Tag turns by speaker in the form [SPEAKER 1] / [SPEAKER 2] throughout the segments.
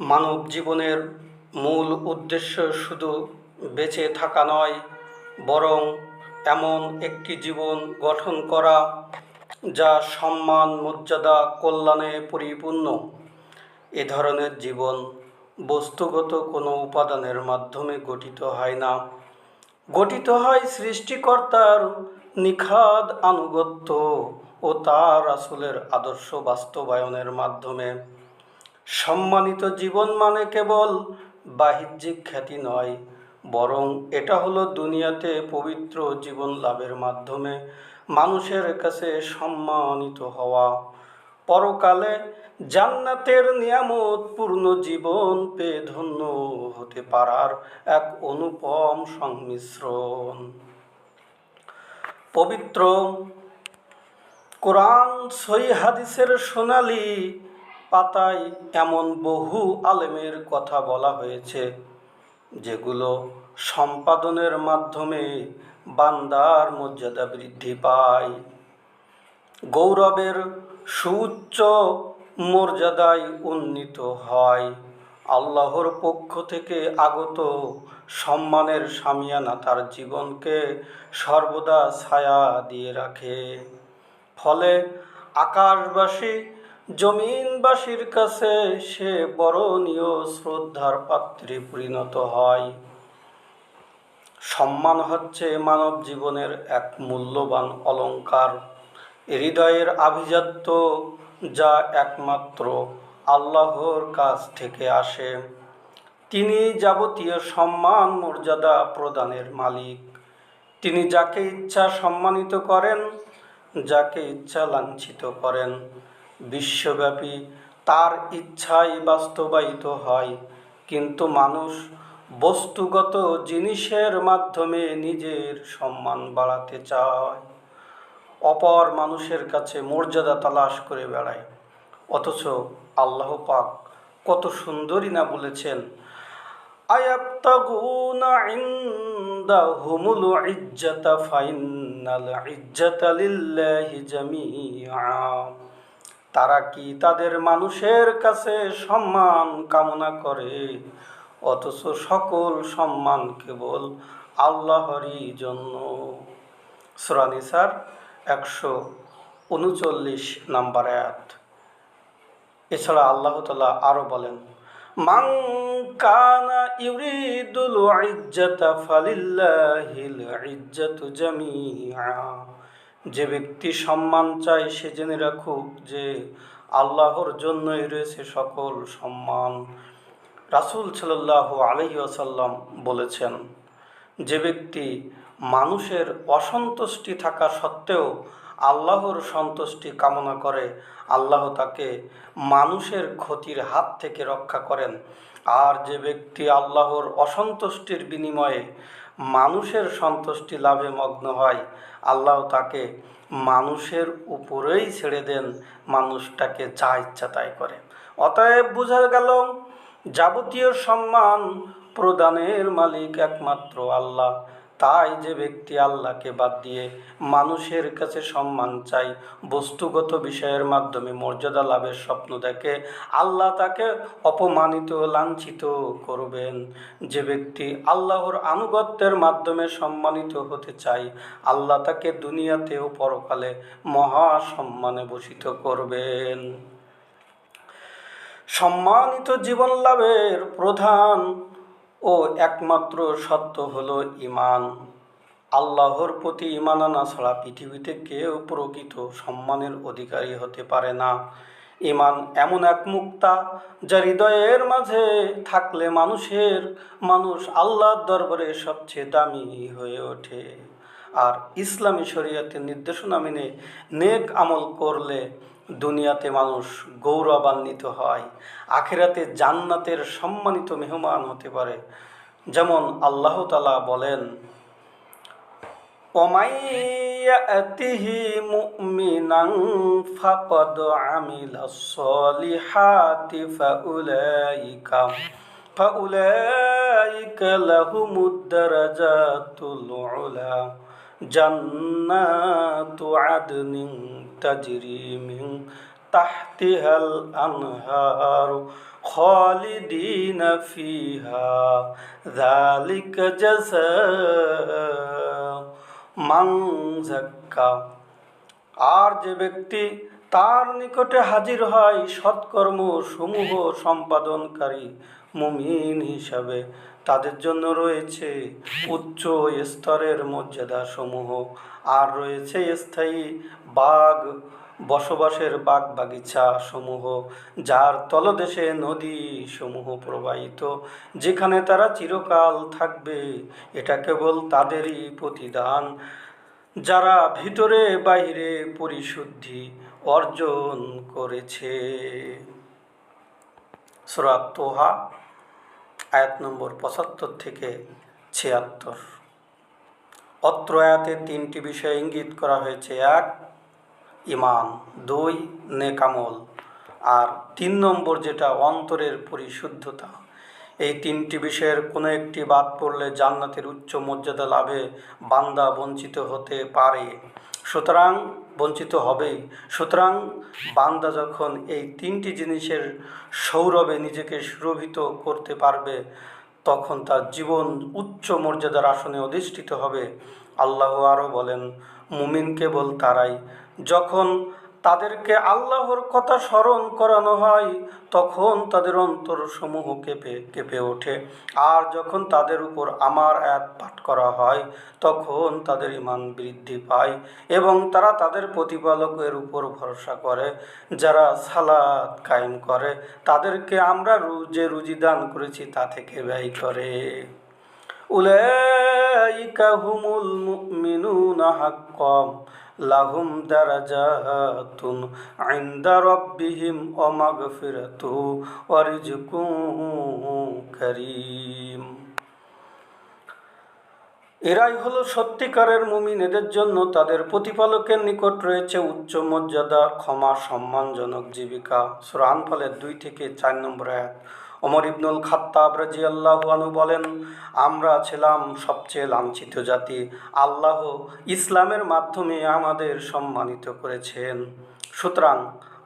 [SPEAKER 1] মানব জীবনের মূল উদ্দেশ্য শুধু বেঁচে থাকা নয়, বরং এমন একটি জীবন গঠন করা যা সম্মান, মর্যাদা, কল্যাণে পরিপূর্ণ। এ ধরনের জীবন বস্তুগত কোনো উপাদানের মাধ্যমে গঠিত হয় না। গঠিত হয় সৃষ্টিকর্তার নিখাদ আনুগত্য। ও তার আসলের আদর্শ বাস্তবায়নের মাধ্যমে। সম্মানিত জীবন মানে কেবল বাহ্যিক খ্যাতি নয়, বরং এটা হলো দুনিয়াতে পবিত্র জীবন লাভের মাধ্যমে মানুষের কাছে সম্মানিত হওয়া। পরকালে জান্নাতের নিয়ামত পূর্ণ জীবন পেয়ে ধন্য হতে পারার এক অনুপম সংমিশ্রণ। পবিত্র কোরআন সই হাদিসের সোনালি পাতায় এমন বহু আলেমের কথা বলা হয়েছে, যেগুলো সম্পাদনের মাধ্যমে বান্দার মর্যাদা বৃদ্ধি পায়। গৌরবের সুউচ্চ মর্যাদায় উন্নীত হয়। আল্লাহর পক্ষ থেকে আগত সম্মানের সামিয়ানা তার জীবনকে সর্বদা ছায়া দিয়ে রাখে। ফলে আকাশবাসী জমিনবাসীর কাছে সে বরণীয় শ্রদ্ধার পাত্রে পরিণত হয়। সম্মান হচ্ছে মানব জীবনের এক মূল্যবান অলঙ্কার। হৃদয়ের আভিজাত্য যা একমাত্র আল্লাহর কাছ থেকে আসে। তিনি যাবতীয় সম্মান, মর্যাদা প্রদানের মালিক। তিনি যাকে ইচ্ছা সম্মানিত করেন যাকে ইচ্ছা লাঞ্ছিত করেন। বিশ্বব্যাপী তার ইচ্ছাই বাস্তবায়িত হয়। কিন্তু মানুষ বস্তুগত জিনিসের মাধ্যমে নিজের সম্মান বাড়াতে চায়। অপর মানুষের কাছে মর্যাদা তালাশ করে বেড়ায়। অথচ আল্লাহ পাক কত সুন্দরী না বলেছেন আয়াত্তাগুনা ইনদাহুমুল ইজ্জাতা ফাইন্নাল তারা কি তাদের মানুষের কাছে সম্মান কামনা করে? অথচ সকল সম্মান কেবল আল্লাহরই জন্য। সুরানিসার একশো উনচল্লিশ নাম্বার আয়াত। এছাড়া আল্লাহ তালা আরও বলেন মান কানা ইউরিদুল ইজ্জাতা ফালিল্লাহিল ইজ্জাতু জামিআ। যে ব্যক্তি সম্মান চায়, সে জেনে রাখুক যে আল্লাহর জন্যই রয়েছে সকল সম্মান। রাসূল আলাইহি ওয়াসাল্লাম বলেছেন, যে ব্যক্তি মানুষের অসন্তুষ্টি থাকা সত্ত্বেও আল্লাহর সন্তুষ্টি কামনা করে। আল্লাহ তাকে মানুষের ক্ষতির হাত থেকে রক্ষা করেন। আর যে ব্যক্তি আল্লাহর অসন্তুষ্টির বিনিময়ে মানুষের সন্তুষ্টি লাভে মগ্ন হয়, আল্লাহ তাকে মানুষের উপরেই ছেড়ে দেন, মানুষটাকে যা ইচ্ছা তাই করে। অতএব বোঝা গেল, যাবতীয় সম্মান প্রদানের মালিক একমাত্র আল্লাহ। তাই যে ব্যক্তি আল্লাহকে বাদ দিয়ে মানুষের কাছে সম্মান চাই, বস্তুগত বিষয়ের মাধ্যমে মর্যাদা লাভের স্বপ্ন দেখে, আল্লাহ তাকে অপমানিত লাঞ্ছিত করবেন। যে ব্যক্তি আল্লাহর আনুগত্যের মাধ্যমে সম্মানিত হতে চাই আল্লাহ তাকে দুনিয়াতেও পরকালে মহা সম্মানে ভূষিত করবেন। সম্মানিত জীবন লাভের প্রধান ও একমাত্র সত্য হলো ইমান আল্লাহর প্রতি ইমান আনা ছাড়া পৃথিবীতে কেউ প্রকৃত সম্মানের অধিকারী হতে পারে না। ইমান এমন এক মুক্তা যা হৃদয়ের মাঝে থাকলে মানুষের, মানুষ আল্লাহর দরবারে সবচেয়ে দামি হয়ে ওঠে। আর ইসলামী শরীয়তের নির্দেশনা মেনে নেক আমল করলে দুনিয়াতে মানুষ গৌরবান্বিত হয়, আখেরাতে জান্নাতের সম্মানিত মেহমান হতে পারে। যেমন আল্লাহ তালা বলেন ওমাইয়াতিহি মুমিনান ফাকাদ আমিলা সলিহাতি ফাউলাইকা তাজরি মিন তাহতিহাল আনহার খালিদিন ফিহা যালিকা জাযাউ মান যাক্কা আর যে ব্যক্তি তার নিকটে হাজির হয় সৎকর্ম সমূহ সম্পাদনকারী মুমিন হিসাবে। তাদের জন্য রয়েছে উচ্চ স্তরের মর্যাদা সমূহ আর রয়েছে স্থায়ী বাঘ বসবাসের বাগ বাগিচা সমূহ যার তলদেশে নদী সমূহ প্রবাহিত, যেখানে তারা চিরকাল থাকবে। এটা কেবল তাদেরই প্রতিদান, যারা ভিতরে বাইরে পরিশুদ্ধি অর্জন করেছে। তোহা আয়াত নম্বর পঁচাত্তর থেকে ছিয়াত্তর। অত্র আয়াতে তিনটি বিষয় ইঙ্গিত করা হয়েছে, এক ইমান দুই নেকামল আর তিন নম্বর যেটা অন্তরের পরিশুদ্ধতা। এই তিনটি বিষয়ের কোনো একটি বাদ পড়লে জান্নাতের উচ্চ মর্যাদা লাভে বান্দা বঞ্চিত হতে পারে। সুতরাং বঞ্চিত হবেই। সুতরাং বান্দা যখন এই তিনটি জিনিসের সৌরভে নিজেকে সুরভিত করতে পারবে, তখন তার জীবন উচ্চ মর্যাদার আসনে অধিষ্ঠিত হবে। আল্লাহ আরও বলেন, মুমিন কেবল তারাই। যখন তাদেরকে আল্লাহর কথা স্মরণ করানো হয়, তখন তাদের অন্তর সমূহ কেঁপে কেঁপে ওঠে। আর যখন তাদের উপর আমার এক পাঠ করা হয়, তখন তাদের ইমান বৃদ্ধি পায় এবং তারা তাদের প্রতিপালকের উপর ভরসা করে, যারা সালাদ কায়েম করে, তাদেরকে আমরা যে রুজি দান করেছি তা থেকে ব্যয় করে। উলাইকা হুমুল মুমিনুনা হাক্কাম। লাহুম দারাজাতুন ইনদা রাব্বিহিম ওয়া মাগফিরাতু কারীম। এরাই হলো সত্যিকারের মুমিন। এদের জন্য তাদের প্রতিপালকের নিকট রয়েছে উচ্চ মর্যাদা, ক্ষমা, সম্মানজনক জীবিকা। সুরান ফলের দুই থেকে চার নম্বর আয়াত। ওমর ইবনুল খাত্তাব রাজি আল্লাহানু বলেন, আমরা ছিলাম সবচেয়ে লাঞ্ছিত জাতি। আল্লাহ ইসলামের মাধ্যমে আমাদের সম্মানিত করেছেন। সুতরাং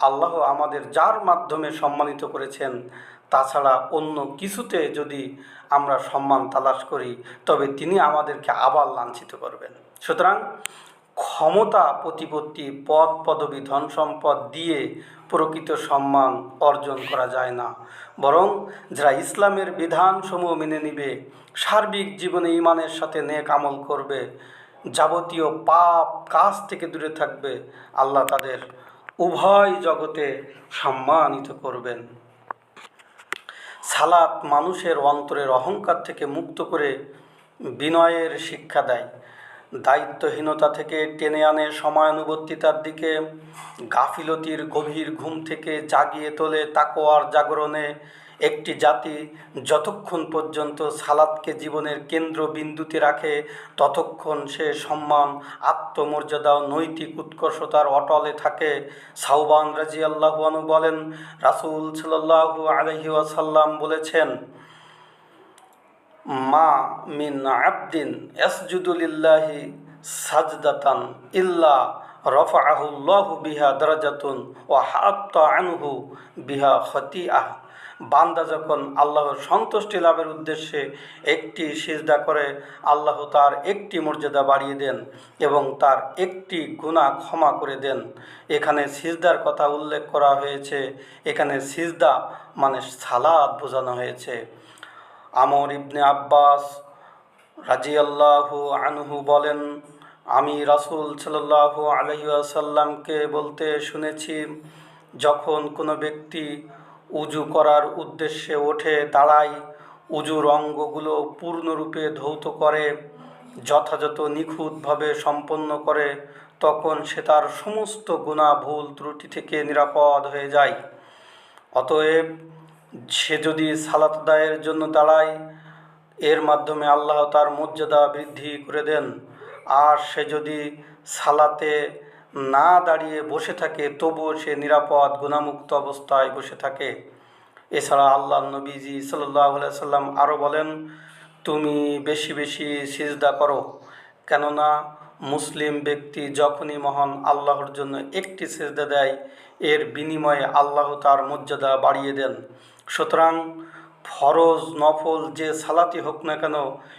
[SPEAKER 1] আল্লাহ আমাদের যার মাধ্যমে সম্মানিত করেছেন, তাছাড়া অন্য কিছুতে যদি আমরা সম্মান তালাশ করি, তবে তিনি আমাদেরকে আবার লাঞ্ছিত করবেন। সুতরাং ক্ষমতা প্রতিপত্তি, পদ পদবি, ধন সম্পদ দিয়ে প্রকৃত সম্মান অর্জন করা যায় না। বরং যারা ইসলামের বিধানসমূহ মেনে নিবে, সার্বিক জীবনে ইমানের সাথে নেক আমল করবে, যাবতীয় পাপ কাজ থেকে দূরে থাকবে, আল্লাহ তাদের উভয় জগতে সম্মানিত করবেন। সালাত মানুষের অন্তরের অহংকার থেকে মুক্ত করে বিনয়ের শিক্ষা দেয়। দায়িত্বহীনতা থেকে টেনে আনে সময়ানুবর্তিতার দিকে, গাফিলতির গভীর ঘুম থেকে জাগিয়ে তোলে তাকোয়ার জাগরণে একটি জাতি যতক্ষণ পর্যন্ত সালাদকে জীবনের কেন্দ্রবিন্দুতে রাখে, ততক্ষণ সে সম্মান, আত্মমর্যাদা ও নৈতিক উৎকর্ষতার অটলে থাকে। সাউবান রাজি আল্লাহুয়ানু বলেন, রাসুল সাল্লাহু আলহি ওয়াসাল্লাম বলেছেন মা মিন আবদিন ইয়াসজুদুলিল্লাহি সাজদাতান ইল্লা রফাহুল্লাহু বিহা দরাজাতুন ও হাত্তা আনহু বিহা খতিআহ। বান্দা যখন আল্লাহর সন্তুষ্টি লাভের উদ্দেশ্যে একটি সিজদা করে, আল্লাহ তার একটি মর্যাদা বাড়িয়ে দেন এবং তার একটি গুণা ক্ষমা করে দেন। এখানে সিজদার কথা উল্লেখ করা হয়েছে। এখানে সিজদা মানে সালাদ বোঝানো হয়েছে। আমর ইবনে আব্বাস রাজিয়াল্লাহু আনহু বলেন, আমি রাসূল সাল্লাল্লাহু আলাইহি ওয়াসাল্লামকে বলতে শুনেছি, যখন কোনো ব্যক্তি উজু করার উদ্দেশ্যে ওঠে দাঁড়ায় উজুর অঙ্গগুলো পূর্ণরূপে ধৌত করে, যথাযথ নিখুঁতভাবে সম্পন্ন করে, তখন সে তার সমস্ত গুণা ভুল ত্রুটি থেকে নিরাপদ হয়ে যায়। অতএব সে যদি সালাত দায়ের জন্য দাঁড়ায়, এর মাধ্যমে আল্লাহ তার মর্যাদা বৃদ্ধি করে দেন। আর সে যদি সালাতে না দাঁড়িয়ে বসে থাকে, তবুও সে নিরাপদ, গুণামুক্ত অবস্থায় বসে থাকে। এছাড়া আল্লাহ নবীজি সাল্লাহ সাল্লাম আরও বলেন, তুমি বেশি বেশি সিজদা করো, কেননা মুসলিম ব্যক্তি যখনই মহান আল্লাহর জন্য একটি সেজদা দেয় এর বিনিময়ে আল্লাহ তার মর্যাদা বাড়িয়ে দেন। সুতরাং ফরজ নফল যে সালাতি হোক না কেন,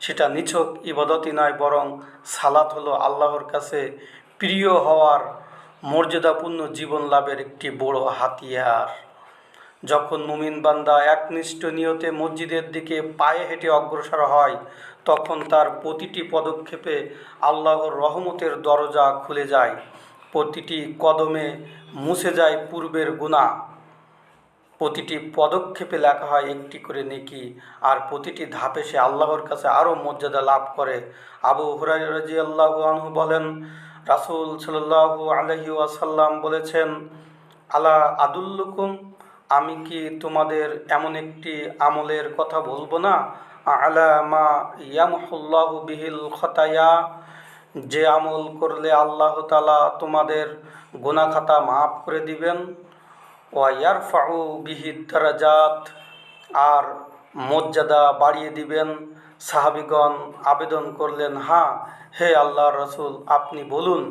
[SPEAKER 1] সেটা নিছক ইবাদতই নয়, বরং সালাত হলো আল্লাহর কাছে প্রিয় হওয়ার মর্যাদাপূর্ণ জীবন লাভের একটি বড় হাতিয়ার। যখন মুমিন বান্দা একনিষ্ঠ নিয়তে মসজিদের দিকে পায়ে হেঁটে অগ্রসর হয়, তখন তার প্রতিটি পদক্ষেপে আল্লাহর রহমতের দরজা খুলে যায়। প্রতিটি কদমে মুছে যায় পূর্বের গুণা। প্রতিটি পদক্ষেপে লেখা হয়, একটি করে নেকি। আর প্রতিটি ধাপে সে আল্লাহর কাছে আরও মর্যাদা লাভ করে। আবু হুরাই রাজি আল্লাহ আনহু বলেন, রাসুল সাল্লাহু আলহি আসাল্লাম বলেছেন, আলা আদুল্লুকুম, আমি কি তোমাদের এমন একটি আমলের কথা বলব না? আলা মা ইয়ামহুল্লাহ বিহিল খতায়া। যে আমল করলে আল্লাহ তালা তোমাদের গুনাখাতা মাফ করে দিবেন। ওয়াইয়ারফাউ বিহিদ দারাজাত, আর মর্যাদা বাড়িয়ে দিবেন। সাহাবিগণ আবেদন করলেন হ্যাঁ হে আল্লাহ রসুল, আপনি বলুন,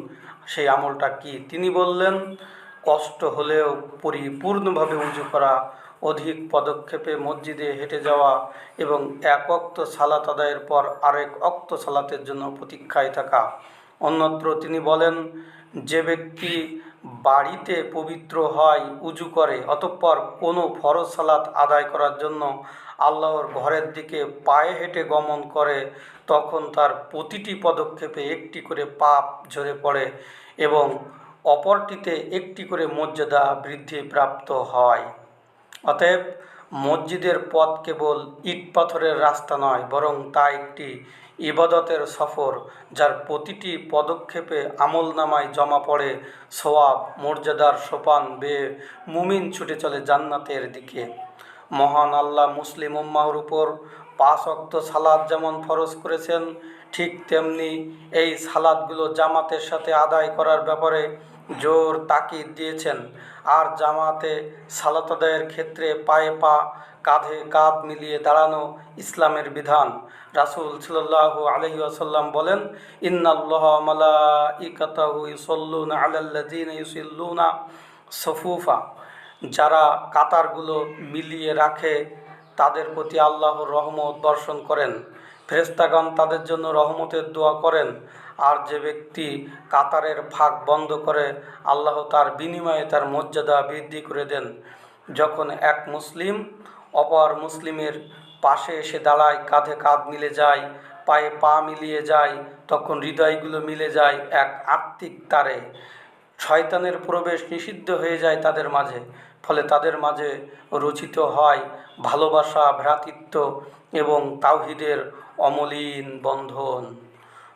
[SPEAKER 1] সেই আমলটা কি? তিনি বললেন, কষ্ট হলেও পরিপূর্ণভাবে উঁচু করা অধিক পদক্ষেপে মসজিদে হেঁটে যাওয়া এবং এক অক্ত সালাত আদায়ের পর আরেক অক্ত সালাতের জন্য প্রতীক্ষায় থাকা। অন্যত্র তিনি বলেন, যে ব্যক্তি বাড়িতে পবিত্র হয়, উজু করে, অতঃপর কোনো ফরজ সালাত আদায় করার জন্য আল্লাহর ঘরের দিকে পায়ে হেঁটে গমন করে, তখন তার প্রতিটি পদক্ষেপে একটি করে পাপ ঝরে পড়ে এবং অপরটিতে একটি করে মর্যাদা বৃদ্ধি প্রাপ্ত হয়। অতএব মসজিদের পথ কেবল ইট পাথরের রাস্তা নয়, বরং তা একটি ইবাদতের সফর, যার প্রতিটি পদক্ষেপে আমল নামায় জমা পড়ে সোয়াব মর্যাদার সোপান বেয়ে মুমিন ছুটে চলে জান্নাতের দিকে। মহান আল্লাহ মুসলিম উম্মাহর উপর পাঁচ অক্ত সালাদ যেমন ফরজ করেছেন, ঠিক তেমনি এই সালাদগুলো জামাতের সাথে আদায় করার ব্যাপারে জোর তাকিদ দিয়েছেন। আর জামাতে সালাতদায়ের ক্ষেত্রে পায়ে পা কাঁধে কাঁধ মিলিয়ে দাঁড়ানো ইসলামের বিধান। রাসুল সাল্লাহ আলহি আসাল্লাম বলেন, ইন্নাল্লাহ মালা সফুফা। যারা কাতারগুলো মিলিয়ে রাখে, তাদের প্রতি আল্লাহর রহমত দর্শন করেন। ফেরেস্তাগণ তাদের জন্য রহমতের দোয়া করেন। আর যে ব্যক্তি কাতারের ফাঁক বন্ধ করে আল্লাহ তার বিনিময়ে তার মর্যাদা বৃদ্ধি করে দেন। যখন এক মুসলিম অপর মুসলিমের পাশে এসে দাঁড়ায়, কাঁধে কাঁধ মিলে যায়, পায়ে পা মিলিয়ে যায়, তখন হৃদয়গুলো মিলে যায় এক আত্মিক তারে। শয়তানের প্রবেশ নিষিদ্ধ হয়ে যায় তাদের মাঝে, ফলে তাদের মাঝে রচিত হয় ভালোবাসা, ভ্রাতৃত্ব এবং তাওহিদের অমলিন বন্ধন।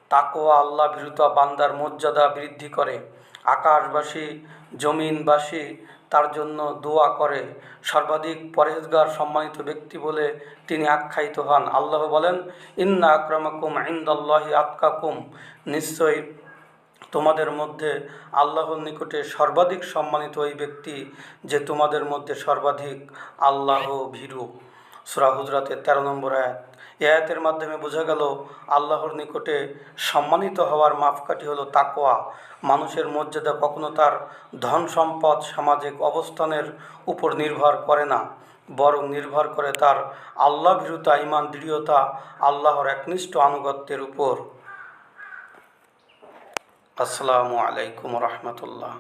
[SPEAKER 1] তাকোয়া আল্লাহ ভীরুত বান্দার মর্যাদা বৃদ্ধি করে। আকাশবাসী, জমিনবাসী তার জন্য দোয়া করে। সর্বাধিক পরেজগার সম্মানিত ব্যক্তি বলে তিনি আখ্যায়িত হন। আল্লাহ বলেন, ইন্না আক্রমাকুম ইন্দাল্লাহি আতকাকুম। নিশ্চয়ই তোমাদের মধ্যে আল্লাহর নিকটে সর্বাধিক সম্মানিত ওই ব্যক্তি যে তোমাদের মধ্যে সর্বাধিক আল্লাহ ভীরু। সুরা হুজরাতের তেরো নম্বর আয়াত। এ আয়াতের মাধ্যমে বোঝা গেল, আল্লাহর নিকটে সম্মানিত হওয়ার মাপকাঠি হলো তাকোয়া মানুষের মর্যাদা কখনো তার ধন সম্পদ, সামাজিক অবস্থানের উপর নির্ভর করে না। বরং নির্ভর করে তার আল্লাহ ভীরুতা ইমান দৃঢ়তা, আল্লাহর একনিষ্ঠ আনুগত্যের উপর। আসসালামু আলাইকুম রহমতুল্লাহ।